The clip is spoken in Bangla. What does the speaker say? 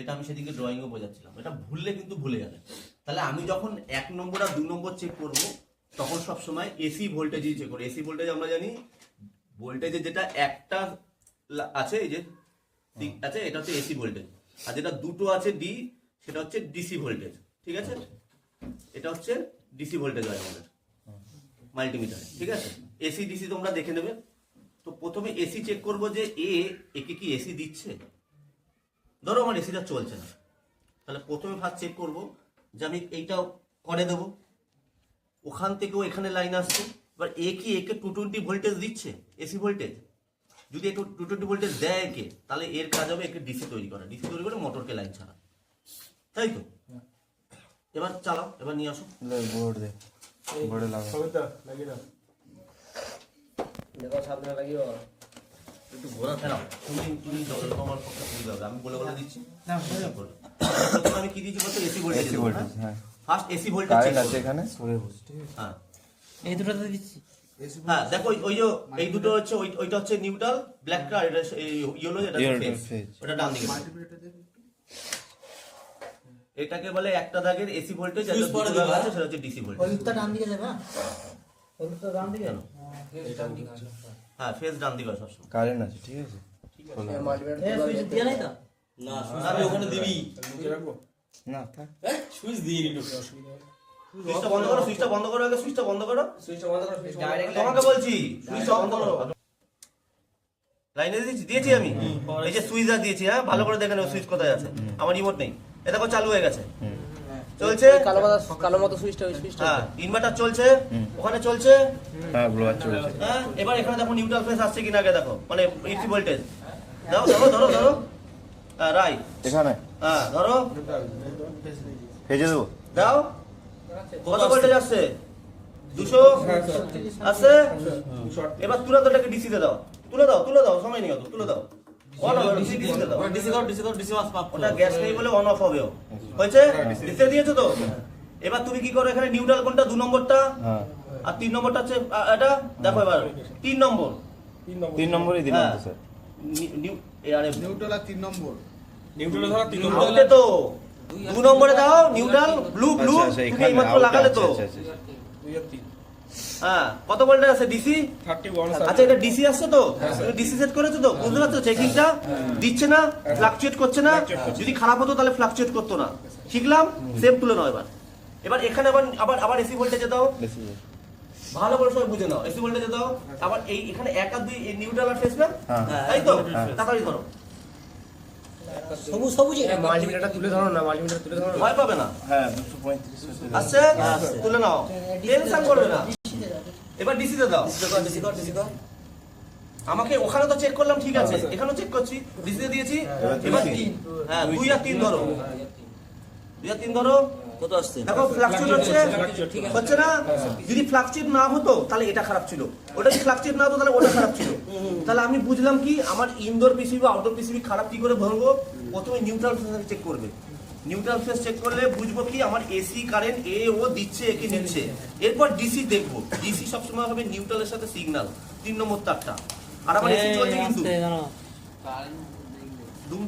সেটা আমি সেদিকে ড্রয়িংও বোঝাচ্ছিলাম। এটা ভুললে কিন্তু ভুলে যাবে। তাহলে আমি যখন এক নম্বর আর দু নম্বর চেক করব তখন সব সময় এসি ভোল্টেজই চেক করি এসি ভোল্টেজ আমরা জানি ভোল্টেজে যেটা একটা আছে এই যে আছে এটা হচ্ছে এসি ভোল্টেজ আর যেটা দুটো আছে ডি সেটা হচ্ছে ডিসি ভোল্টেজ ঠিক আছে? এটা হচ্ছে ডিসি ভোল্টেজ হয় আমাদের। মাল্টিমিটারে ঠিক আছে? এসি ডিসি তোমরা দেখে নেবে। তো প্রথমে এসি চেক করব যে এ একে কি এসি দিচ্ছে? ধরো আমার এসিটা চলছে না। তাহলে প্রথমে ফার্স্ট চেক করব যে আমি এইটাও করে দেবো। ওখান থেকেও এখানে লাইন আসছে। এবার এ কি একে টু টোয়েন্টি ভোল্টেজ দিচ্ছে? এসি ভোল্টেজ যদি একটু টু টোয়েন্টি ভোল্টেজ দেয় একে তাহলে এর কাজ হবে একে ডিসি তৈরি করা। ডিসি তৈরি করে মোটরকে লাইন ছাড়া। তাই তো? এবার চালাও এবার নিয়ে আসো। বোর্ড দে। বোর্ডে লাগা দেখো সামনে লাগিও একটু ঘোরা ফেরাও তুমি তুমি যত তোমার পক্ষে সুবিধা হবে আমি বলে বলে দিচ্ছি। করবে। আমি কি দিচ্ছি বলতো? এসি ভোল্টেজ এসি ভোল্টেজ হ্যাঁ। ফার্স্ট এসি ভোল্টেজ কারেন্ট আছে এখানে? হ্যাঁ। এই দুটোতে দিচ্ছি। হ্যাঁ দেখো ওই- ওই যে এই দুটো হচ্ছে ওইটা হচ্ছে নিউট্রাল ব্ল্যাক কার এটা ইয়েলো এটা ফেজ ওটা ডান দিকে। এটাকে বলে একটা দাগের এসি ভোল্টেজ আর দুটো দাগ আছে সেটা হচ্ছে ডিসি ভোল্টেজ। হলুদটা ডান দিকে যাবে হ্যাঁ হলুদটা ডান দিকে? হ্যাঁ ফেজ ডান দিকে সবসময়। কারেন্ট আছে ঠিক আছে। এ সুইচ দিয়ে নাই তো? আমি ওখানে দিবি। না থাক। সুইচটা বন্ধ করো সুইচটা বন্ধ করো আগে সুইচটা বন্ধ করো। সুইচটা বন্ধ করো সুইচ ডাইরেক্ট তোমাকে বলছি সুইচটা বন্ধ করো। লাইনে দিয়েছি দিয়েছি আমি। এই যে সুইচ আর দিয়েছি হ্যাঁ ভালো করে দেখে নেব সুইচ কোথায় আছে। আমার রিমোট নেই। এটা দেখো চালু হয়ে গেছে। চলছে? কালো মতো কালো মতো সুইচটা ওই সুইচটা। হ্যাঁ ইনভার্টার চলছে? ওখানে চলছে? হ্যাঁ ব্লোয়ার চলছে। হ্যাঁ এবার এখানে দেখো নিউট্রাল ফেস আসছে কিনা আগে দেখো। মানে এসি ভোল্টেজ দাও ধরো ধরো ধরো। হ্যাঁ রাইট এখানে? হ্যাঁ ধরো। ভেজে দেবো। দাও। কত ভোল্টেজ আসছে? দুশো আসছে? এবার তুলে তো এটাকে ডিসিতে দাও। তুলে দাও তুলে দাও সময় নেই অত তুলে দাও। অন হবে ডিসিতে দাও ডিসি দাও ডিসি দাও ডিসি মাস পাপ ওটা গ্যাস নেই বলে অন অফ হবে হয়েছে? ডিসিতে দিয়েছ তো? এবার তুমি কি করো এখানে নিউট্রাল কোনটা? দু নম্বরটা? হ্যাঁ। আর তিন নম্বরটা হচ্ছে এটা? দেখো এবার। তিন নম্বর। তিন নম্বরই দিলাম হ্যাঁ। তো স্যার নিউট্রাল তিন নম্বর। দু নম্বরে দাও নিউট্রাল ব্লু ব্লু তুমি লাগালে তো। হ্যাঁ কত ভোল্টেজ আছে? ডিসি আচ্ছা এটা ডিসি আসছে তো? ডিসি সেট করেছ তো? বুঝতে পারছ? চেকিংটা দিচ্ছে না ফ্লাকচুয়েট করছে না? যদি খারাপ হতো তাহলে ফ্লাকচুয়েট করতো না। শিখলাম সেম তুলে নাও এবার। এবার এখানে আবার আবার আবার এসি ভোল্টেজে দাও। ভালো করে সবাই বুঝে নাও। এসি ভোল্টেজে দাও। আবার এই এখানে এক আর দুই নিউট্রাল আর ফেস না হ্যাঁ। তাই তো? হ্যাঁ। তাড়াতাড়ি ধরো সবুজ সবুজ মাল্টিমিটারটা তুলে ধরো না মাল্টিমিটার তুলে ধরো ভয় পাবে না? হ্যাঁ আসছে? তুলে নাও। টেনশন করবে না। এবার ডিসিতে দাও। ডিসি দাও ডিসি দাও আমাকে ওখানে তো চেক করলাম ঠিক আছে। এখানেও চেক করছি ডিসিতে দিয়েছি। এবার দুই, তিন। হ্যাঁ দুই আর তিন ধরো। দুই আর তিন ধরো। কত আসছে? দেখো ফ্লাকচুয়েট হচ্ছে হচ্ছে না? যদি ফ্লাকচুয়েট না হতো তাহলে এটা খারাপ ছিল। ওটা যদি ফ্লাকচুয়েট না হতো তাহলে ওটা খারাপ ছিল। তাহলে আমি বুঝলাম কি আমার ইনডোর পিসিবি আউটডোর পিসিবি খারাপ কি করে ধরবো? প্রথমে নিউট্রাল চেক করবে। নিউট্রাল ফেস চেক করলে বুঝব কি আমার এসি কারেন্ট এ ও দিচ্ছে একে নিচ্ছে। এরপর ডিসি দেখব। ডিসি সবসময় হবে নিউট্রালের সাথে সিগন্যাল তিন নম্বর তারটা। আর আমার এসি চলছে কিন্তু। দুম